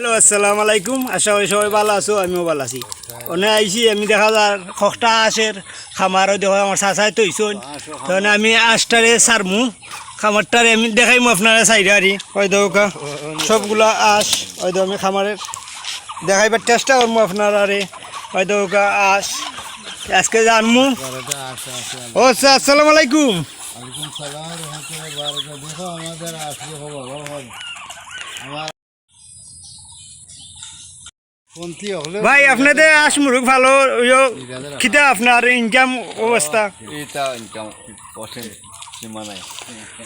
Hello আসসালামু আলাইকুম আশা করি সবাই ভালো আছো, আমিও ভালো আছি। ওনে আইছি, আমি দেখা যার খখটা আসের খামারও দেখো, আমার চাচাই তৈছন তখন আমি আশটারে সারমু। খামারটারে আমি দেখাইমু আপনারা সাইডে আরি। হয়তো সবগুলা আস হয়তো আমি খামারের। দেখাইবার চেষ্টা করব আপনারা রে হয়তো আস আজকে জানমু। ও আচ্ছা আসসালামু আলাইকুম। ভাই আপনাদের আস মুরুখ ভালো খিতা আপনার ইনকাম অবস্থা?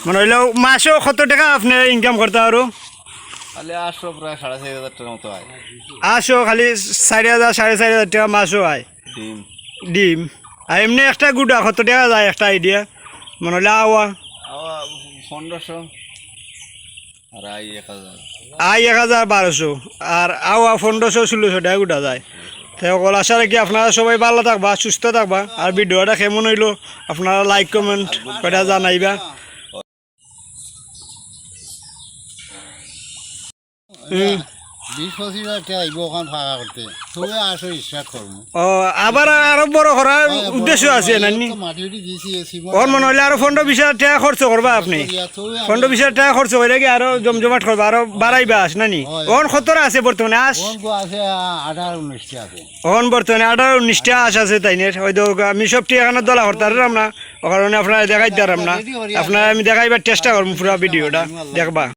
মানে হইল মাসও কত টাকা আপনি ইনকাম করতে আরও? তাহলে আসো খালি চারি হাজার সাড়ে চারি হাজার টাকা মাসও হয়। ডিম। ডিম। আর এমনি একটা গুড়া কত টাকা যায় একটা আইডিয়া মানে হইলে আওয়া পনেরোশো। আর আই এক হাজার। আই এক হাজার বারোশো। আর আওয়া পনেরোশো ষোলোশো টাকা গুটা যায়। তো সকল আশা রাখি আপনারা সবাই ভালো থাকবা সুস্থ থাকবা। আর ভিডিওটা কেমন হইল আপনারা লাইক কমেন্ট কটা জানাইবা। হুম। বিশ পঁচিশ হাজার টাকা আইব ওখান ফাঁকা করতে তবে আসো স্টার্ট করব ও আবার আরও বড় করার উদ্দেশ্য আছে নানি মাটি উটি দিয়েছি ওর মনে হইলে আরও পনেরো বিশ হাজার টাকা খরচ করবা আপনি। পনেরো বিশ হাজার টাকা খরচ হইলে কি আরও জমজমাট করবা আরও বাড়াইবা আস নানি। ওন খতরা আছে বর্তমানে আস আছে আঠারো উনিশটি আছে। ওন বর্তমানে আঠারো উনিশটা আস আছে তাই নে হয়তো আমি সব টিকাখানা দলা করতাম না। ও কারণে আপনারা দেখাই দিতাম না আপনারা আমি দেখাইবার চেষ্টা করব পুরো ভিডিওটা দেখবা।